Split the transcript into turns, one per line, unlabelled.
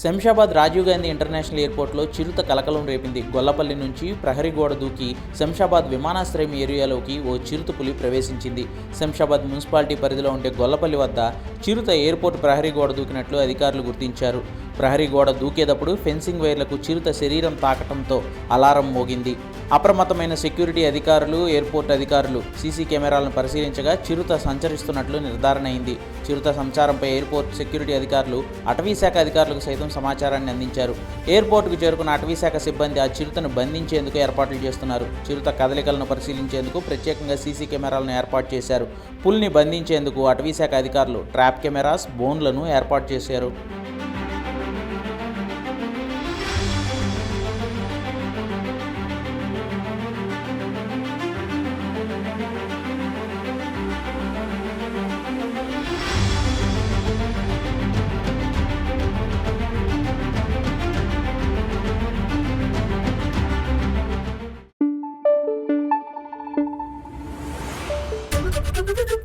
Shamshabad Rajiv Gandhi international ఎయిర్పోర్ట్లో చిరుత కలకలం రేపింది. గొల్లపల్లి నుంచి ప్రహరీ గోడ దూకి శంషాబాద్ విమానాశ్రయం ఏరియాలోకి ఓ చిరుత పులి ప్రవేశించింది. శంషాబాద్ మున్సిపాలిటీ పరిధిలో ఉండే గొల్లపల్లి వద్ద చిరుత ఎయిర్పోర్ట్ ప్రహరీ గోడ దూకినట్లు అధికారులు గుర్తించారు. ప్రహరీ గోడ దూకేటప్పుడు ఫెన్సింగ్ వైర్లకు చిరుత శరీరం తాకటంతో అలారం మోగింది. అప్రమత్తమైన సెక్యూరిటీ అధికారులు ఎయిర్పోర్ట్ అధికారులు సీసీ కెమెరాలను పరిశీలించగా చిరుత సంచరిస్తున్నట్లు నిర్ధారణ అయింది. చిరుత సంచారంపై ఎయిర్పోర్ట్ సెక్యూరిటీ అధికారులు అటవీ శాఖ అధికారులకు సైతం సమాచారాన్ని అందించారు. ఎయిర్పోర్టుకు చేరుకున్న అటవీ శాఖ సిబ్బంది ఆ చిరుతను బంధించేందుకు ఏర్పాట్లు చేస్తున్నారు. చిరుత కదలికలను పరిశీలించేందుకు ప్రత్యేకంగా సీసీ కెమెరాలను ఏర్పాటు చేశారు. పుల్ని బంధించేందుకు అటవీ శాఖ అధికారులు ట్రాప్ కెమెరాస్ బోన్లను ఏర్పాటు చేశారు
Thank you.